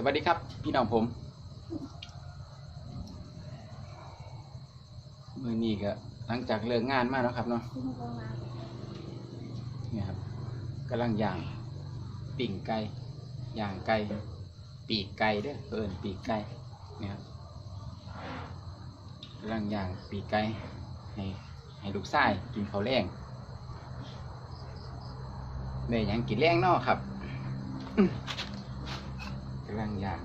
สวัสดีครับ พี่น้องผมมือนี้ก็หลังจากเลิกงานมาแล้วครับเนาะเนี่ยครับกำลังย่างปิ่งไก่ย่างไก่ปีกไก่เด้อเอิญปีกไก่เนี่ยครับกำลังย่างปีกไก่ให้ให้ลูกชายกินข้าวแรงแม่ยังกินแรงเนาะครับ กำลังย่าง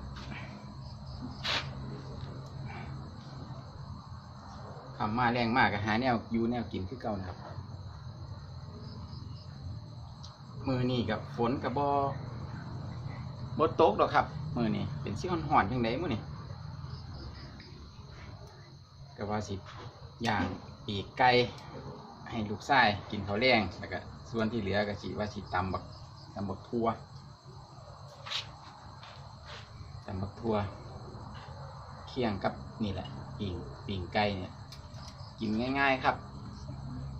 คำมาแรงมากก็หาแนวอยู่แนวกินคือเก่านะครับ มือนี่กับฝนกับบอบดตกดอกครับ มือนี่เป็นซี่ห่อนๆจังไดมือนี่ก็ว่าสิอย่างปีกไก่ให้ลูกชายกินเขาแรงแล้วก็ส่วนที่เหลือก็สิว่าสิตำบักตำบักทั่วำบักทั่ว เคี่ยงกับนี่แหละปิ่งปิ่งไก่เนี่ย กินง่าย ๆครับ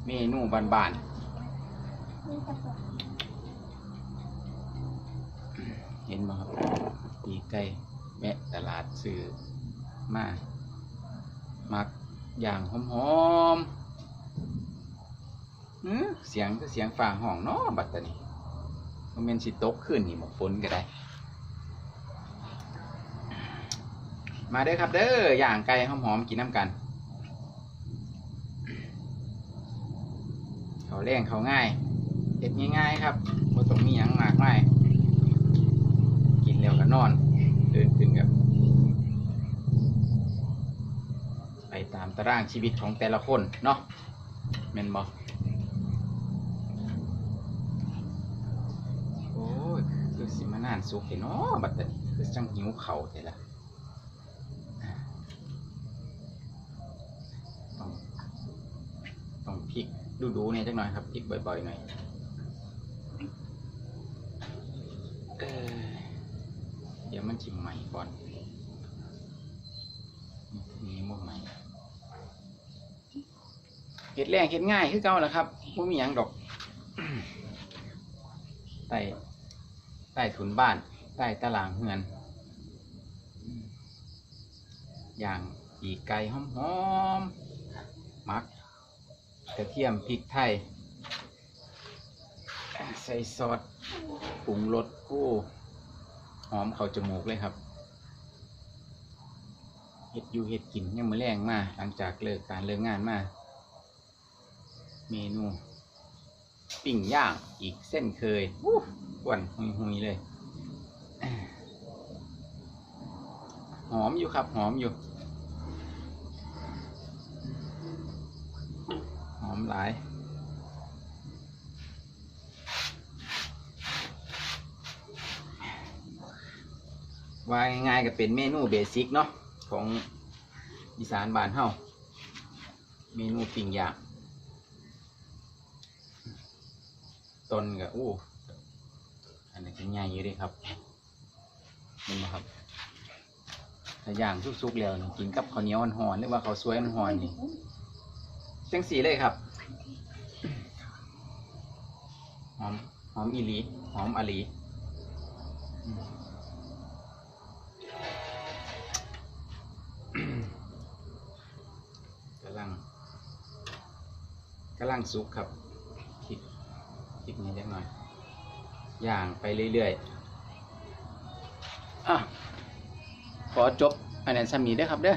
เมนูบานๆ เห็นไหมครับปีไก่แวะตลาดซื้อมามักอย่างหอมๆอื้อเสียงก็เสียงฝ่าห้องเนาะบัดตานี้มันเป็นสิตกขึ้นนี่หมกฝนก็ได้ มาเด้อครับเด้อย่างไก่หอมๆกินน้ำกันเขาแรงเขาง่ายเด็ดง่ายๆครับบ่ต้องมีหยังมากไมายกินแล้วก็นอนเดินขึ้นกับไปตามตารางชีวิตของแต่ละคนเนาะแม่นบ่โอ้ยคือสิมานานสุกเห็นเนาะบัดนี้คือจังหิวเข่าแต่ละ ต้อง ต้องพลิกดูดูๆเนี่ยจักหน่อยครับพลิกบ่อยๆหน่อยเออเดี๋ยวมันจิมใหม่ก่อนนี่มันใหม่เห็ดแรงเห็ดง่ายคือเก่าแหละครับไม่มีหยังดอกใต้ใต้ถุนบ้านใต้ตารางเฮือน อย่างปีกไก่หอมๆมัก กระเทียมพริกไทย ใส่ซอสปรุงรสกู้หอมเข้าจมูกเลยครับเห็ดอยู่เห็ดกินยังมือแรงมาหลังจากเลิกการเลิกงานมาเมนู ปิ่งย่างอีกเส้นเคยอู้อ้วนหุยเลย หอมอยู่ครับ หอมอยู่ หลายว่าง่ายๆก็เป็นเมนูเบสิกเนาะของอีสานบ้านเฮาเมนูปิ้งย่างต้นก็อู้อันนี้ก็ใหญ่อยู่เด้ครับเห็นไหมครับถ้าย่างสุกๆแล้วกินกับข้าวเหนียวอ่อนๆหรือว่าข้าวสวยอ่อนๆนี่จังสีเลยครับ หอมหอมอีลีหอมอลีกำลังกำลังสุกครับคิดคิดนี้ได้หน่อย อย่างไปเรื่อยๆอะขอจบอันนั้นสามีเด้ครับเด้อ